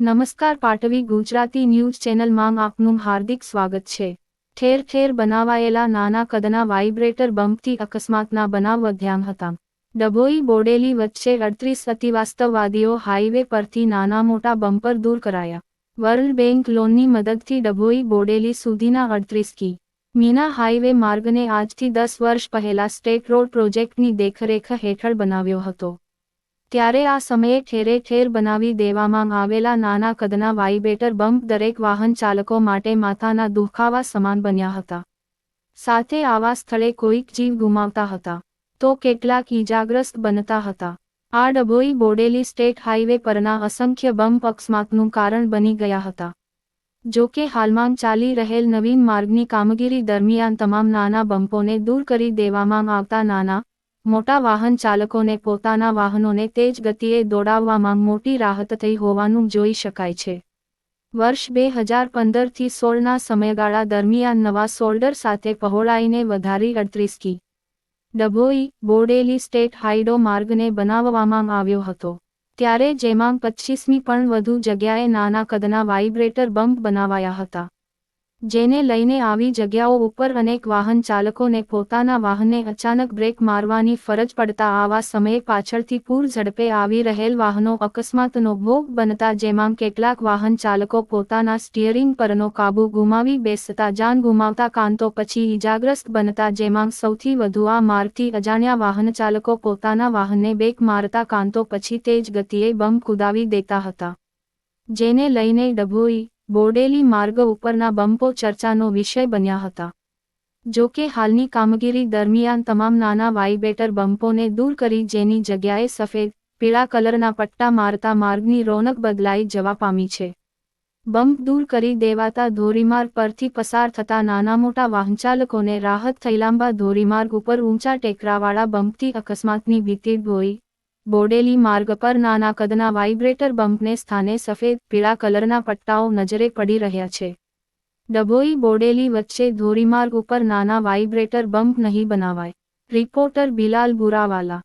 નમસ્કાર પાટવી ગુજરાતી ન્યૂઝ ચેનલમાં આપનું હાર્દિક સ્વાગત છે. ઠેર ઠેર બનાવાયેલા નાના કદના વાઇબ્રેટર બમ્પથી અકસ્માતના બનાવ વધ્યા હતા. ડભોઈ બોડેલી વચ્ચે અડત્રીસ અતિવાસ્તવવાદીઓ હાઈવે પરથી નાના મોટા બમ્પર દૂર કરાયા. વર્લ્ડ બેંક લોનની મદદથી ડભોઈ બોડેલી સુધીના અડત્રીસ કી. મીના હાઈવે માર્ગને આજથી દસ વર્ષ પહેલા સ્ટેટ રોડ પ્રોજેક્ટની દેખરેખ હેઠળ બનાવ્યો હતો. ત્યારે આ સમયે ઠેરે ઠેર બનાવી દેવામાં આવેલા નાના કદના વાઇબ્રેટર બમ્પ દરેક વાહન ચાલકો માટે માથાના દુખાવા સમાન બન્યા હતા. સાથે આવા સ્થળે કોઈક જીવ ગુમાવતા હતા. તો કેટલાક ઈજાગ્રસ્ત બનતા હતા. આ ડભોઈ બોડેલી સ્ટેટ હાઈવે પરના અસંખ્ય બમ્પ અકસ્માતનું કારણ બની ગયા હતા. જો કે હાલમાં ચાલી રહેલ નવીન માર્ગની કામગીરી દરમિયાન તમામ નાના બમ્પોને દૂર કરી દેવામાં આવતા નાના મોટા વાહન ચાલકોને પોતાના વાહનોને તેજ ગતિએ દોડાવવામાં મોટી રાહત થઈ હોવાનું જોઈ શકાય છે. વર્ષ બે હજાર પંદરથી સોળના સમયગાળા દરમિયાન નવા સોલ્ડર સાથે પહોળાઈને વધારી અડત્રીસ કી ડભોઈ બોડેલી સ્ટેટ હાઈડો માર્ગને બનાવવામાં આવ્યો હતો. ત્યારે જેમાં પચ્ચીસમી પણ વધુ જગ્યાએ નાના કદના વાઇબ્રેટર બમ્પ બનાવાયા હતા. જેને લઈને આવી જગ્યાઓ ઉપર અનેક વાહન ચાલકોને પોતાના વાહનને અચાનક બ્રેક મારવાની ફરજ પડતા આવા સમયે પાછળથી પૂર ઝડપે આવી રહેલ વાહનો અકસ્માતનો ભોગ બનતા જેમાં કેટલાક વાહન ચાલકો પોતાના સ્ટીયરિંગ પરનો કાબુ ગુમાવી બેસતા જાન ગુમાવતા કાંતો પછી ઈજાગ્રસ્ત બનતા જેમાં સૌથી વધુ આ માર્ગથી અજાણ્યા વાહન ચાલકો પોતાના વાહનને બેક મારતા કાંતો પછી તેજ ગતિએ બમ કુદાવી દેતા હતા. જેને લઈને ડભોઈ બોડેલી માર્ગ ઉપરના બમ્પો ચર્ચાનો વિષય બન્યા હતા. જો કે હાલની કામગીરી દરમિયાન તમામ નાના વાઇબેટર બમ્પોને દૂર કરી જેની જગ્યાએ સફેદ, પીળા કલરના પટ્ટા મારતા માર્ગની રોનક બદલાઈ જવા પામી છે. બમ્પ દૂર કરી દેવાતા ધોરીમાર્ગ પરથી પસાર થતા નાના મોટા વાહનચાલકોને રાહત થઈ લાંબા ધોરીમાર્ગ ઉપર ઊંચા ટેકરાવાળા બમ્પથી અકસ્માતની ભીતિ હોઈ બોડેલી માર્ગ પર નાના કદના વાઇબ્રેટર બમ્પને સ્થાને સફેદ, પીળા કલરના પટ્ટાઓ નજરે પડી રહ્યા છે. ડભોઈ બોડેલી વચ્ચે ધોરીમાર્ગ ઉપર નાના વાઇબ્રેટર બમ્પ નહીં બનાવાય. રિપોર્ટર બિલાલ બુરાવાલા